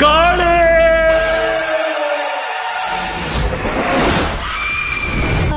God!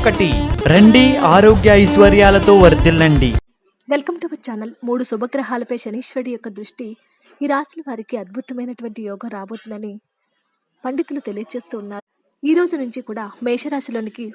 ఒకటి. రండి ఆరోగ్య ఐశ్వర్యాలతో వర్ధిల్లండి. Welcome to our channel. మూడు శుభగ్రహాలపై శనీశ్వరుడి యొక్క దృష్టి. ఈ రాశుల వారికి అద్భుతమైనటువంటి యోగం రాబోతుందని పండితులు తెలియజేస్తూ ఉన్నారు ఈ రోజు నుంచి కూడా మేషరాశిలోనికి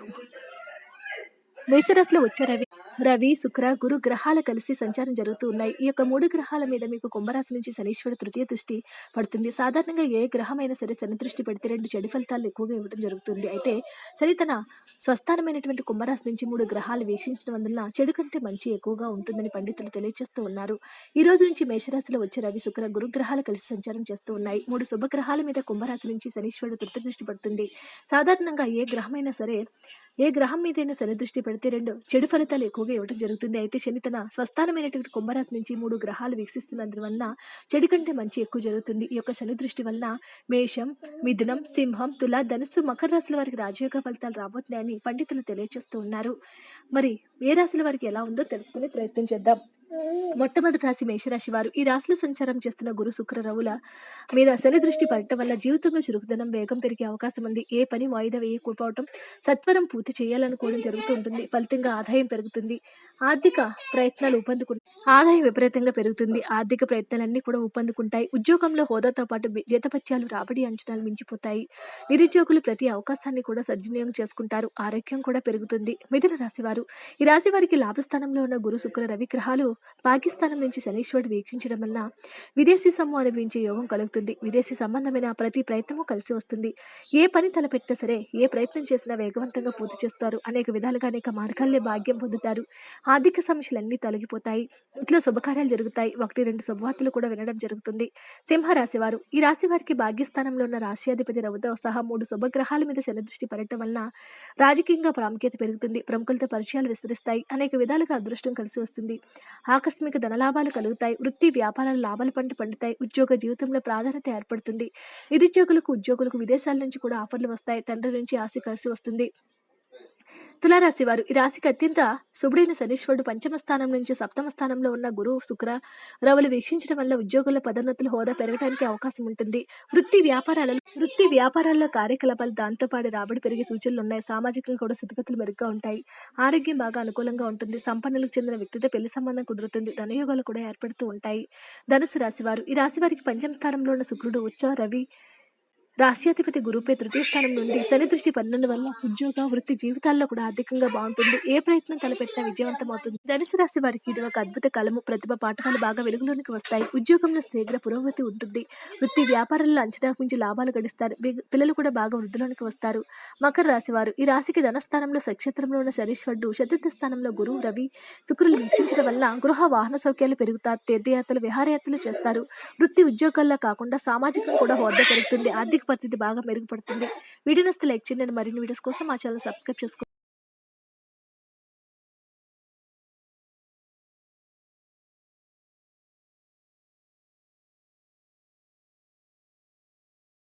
మేషరాశిలో వచ్చే రవి రవి శుక్ర గురు గ్రహాలు కలిసి సంచారం జరుగుతూ ఉన్నాయి. ఈ యొక్క మూడు గ్రహాల మీద మీకు కుంభరాశి నుంచి శనీశ్వరుడు తృతీయ దృష్టి పడుతుంది. సాధారణంగా ఏ గ్రహమైనా సరే శని దృష్టి పెడితే రెండు చెడు ఫలితాలు ఎక్కువగా ఇవ్వడం జరుగుతుంది. అయితే సరితన తన స్వస్థానమైనటువంటి కుంభరాశి నుంచి మూడు గ్రహాలు వీక్షించడం వలన చెడు కంటే మంచి ఎక్కువగా ఉంటుందని పండితులు తెలియజేస్తూ ఉన్నారు. ఈ రోజు నుంచి మేషరాశిలో వచ్చే రవి శుక్ర గురు గ్రహాలు కలిసి సంచారం చేస్తూ ఉన్నాయి. మూడు శుభగ్రహాల మీద కుంభరాశి నుంచి శనీశ్వరుడు తృప్తి దృష్టి పడుతుంది. సాధారణంగా ఏ గ్రహమైనా సరే ఏ గ్రహం మీదైనా శని దృష్టి పెడితే రెండు చెడు ఫలితాలు ఎక్కువ ఎక్కువగా ఇవ్వడం జరుగుతుంది. అయితే శని తన స్వస్థానమైనటువంటి కుంభరాశి నుంచి మూడు గ్రహాలు వీక్షిస్తున్నందు వలన చెడు కంటే మంచి ఎక్కువ జరుగుతుంది. ఈ యొక్క శని దృష్టి వలన మేషం మిథునం సింహం తుల ధనుస్సు మకర రాశుల వారికి రాజయోగ ఫలితాలు రాబోతున్నాయని పండితులు తెలియజేస్తూ ఉన్నారు. మరి ఏ రాశుల వారికి ఎలా ఉందో తెలుసుకునే ప్రయత్నం చేద్దాం. మొట్టమొదటి రాశి మేషరాశి వారు. ఈ రాశిలో సంచారం చేస్తున్న గురు శుక్రరవుల మీద శని దృష్టి పడటం వల్ల జీవితంలో చురుకుదనం వేగం పెరిగే అవకాశం ఉంది. ఏ పని వాయిదా వేయకపోవటం సత్వరం పూర్తి చేయాలనుకోవడం జరుగుతూ ఉంటుంది. ఫలితంగా ఆదాయం పెరుగుతుంది. ఆర్థిక ప్రయత్నాలు ఊపందుకు ఆదాయం విపరీతంగా పెరుగుతుంది. ఆర్థిక ప్రయత్నాలన్నీ కూడా ఊపందుకుంటాయి. ఉద్యోగంలో హోదాతో పాటు జీతపత్యాలు రాబడి అంచనాలు మించిపోతాయి. నిరుద్యోగులు ప్రతి అవకాశాన్ని కూడా సద్వినియోగం చేసుకుంటారు. ఆరోగ్యం కూడా పెరుగుతుంది. మిథున రాశి వారు. ఈ రాశి వారికి లాభస్థానంలో ఉన్న గురు శుక్ర రవి గ్రహాలు పాకిస్తానం నుంచి శనీశ్వరుడు వీక్షించడం వల్ల విదేశీ సొమ్ము అనిపించే యోగం కలుగుతుంది. విదేశీ సంబంధమైన ప్రతి ప్రయత్నము కలిసి వస్తుంది. ఏ పని తలపెట్టినా సరే ఏ ప్రయత్నం చేసినా వేగవంతంగా పూర్తి చేస్తారు. అనేక విధాలుగా అనేక మార్గాల్లో భాగ్యం పొందుతారు. ఆర్థిక సమస్యలన్నీ తొలగిపోతాయి. ఇంట్లో శుభకార్యాలు జరుగుతాయి. ఒకటి రెండు శుభవార్తలు కూడా వినడం జరుగుతుంది. సింహరాశి వారు ఈ రాశి వారికి భాగ్యస్థానంలో ఉన్న రాశ్యాధిపతి రవితో సహా మూడు శుభగ్రహాల మీద శని దృష్టి పడటం వలన రాజకీయంగా ప్రాముఖ్యత పెరుగుతుంది. ప్రముఖులతో పరిచయాలు విస్తరిస్తాయి. అనేక విధాలుగా అదృష్టం కలిసి వస్తుంది. ఆకస్మిక ధనలాభాలు కలుగుతాయి. వృత్తి వ్యాపారాలు లాభాల పంట పండుతాయి. ఉద్యోగ జీవితంలో ప్రాధాన్యత ఏర్పడుతుంది. నిరుద్యోగులకు ఉద్యోగులకు విదేశాల నుంచి కూడా ఆఫర్లు వస్తాయి. తండ్రి నుంచి ఆశ కలిసి వస్తుంది. తులారాశి వారు ఈ రాశికి అత్యంత శుభుడైన శనీశ్వరుడు పంచమ స్థానం నుంచి సప్తమ స్థానంలో ఉన్న గురువు శుక్ర రవులు వీక్షించడం వల్ల ఉద్యోగుల పదోన్నతుల హోదా పెరగడానికి అవకాశం ఉంటుంది. వృత్తి వ్యాపారాలలో వృత్తి వ్యాపారాల్లో కార్యకలాపాలు దాంతోపాటు రాబడి పెరిగే సూచనలు ఉన్నాయి. సామాజికంగా కూడా స్థితిగతులు మెరుగ్గా ఉంటాయి. ఆరోగ్యం బాగా అనుకూలంగా ఉంటుంది. సంపన్నులకు చెందిన వ్యక్తితో పెళ్ళి సంబంధం కుదురుతుంది. ధనయోగాలు కూడా ఏర్పడుతూ ఉంటాయి. ధనుసు రాశి వారు ఈ రాశి వారికి పంచమ స్థానంలో ఉన్న శుక్రుడు ఉచ్చ రవి రాష్ట్రాధిపతి గురుపై తృతీయ స్థానం నుండి శని దృష్టి పన్నుల వల్ల ఉద్యోగ వృత్తి జీవితాల్లో కూడా ఆర్థికంగా బాగుంటుంది. ఏ ప్రయత్నం తలపెట్టినా విజయవంతం అవుతుంది ధనుసు రాశి వారికి ఇది ఒక అద్భుత కలము. ప్రతిభ పాఠకాలు బాగా వెలుగులోనికి వస్తాయి. ఉద్యోగంలో శీఘ్ర పురోగతి ఉంటుంది. వృత్తి వ్యాపారంలో అంచనాకు మించి లాభాలు గడిస్తారు. పిల్లలు కూడా బాగా వృద్ధిలోనికి వస్తారు. మకర రాశి వారు ఈ రాశికి ధనస్థానంలో స్వక్షేత్రంలో ఉన్న శనీశ్వరుడు చతుర్థ స్థానంలో గురువు రవి శుక్రులు వీక్షించడం వల్ల గృహ వాహన సౌఖ్యాలు పెరుగుతారు తీర్థయాత్రలు విహారయాత్రలు చేస్తారు. వృత్తి ఉద్యోగాల్లో కాకుండా సామాజికంగా కూడా హోదా పెరుగుతుంది ఆర్థిక పరిస్థితి బాగా మెరుగుపడుతుంది. వీడియో నస్తే లైక్ చేయండి. మరిన్ని వీడియోస్ కోసం మా ఛానల్ సబ్స్క్రైబ్ చేసుకోండి.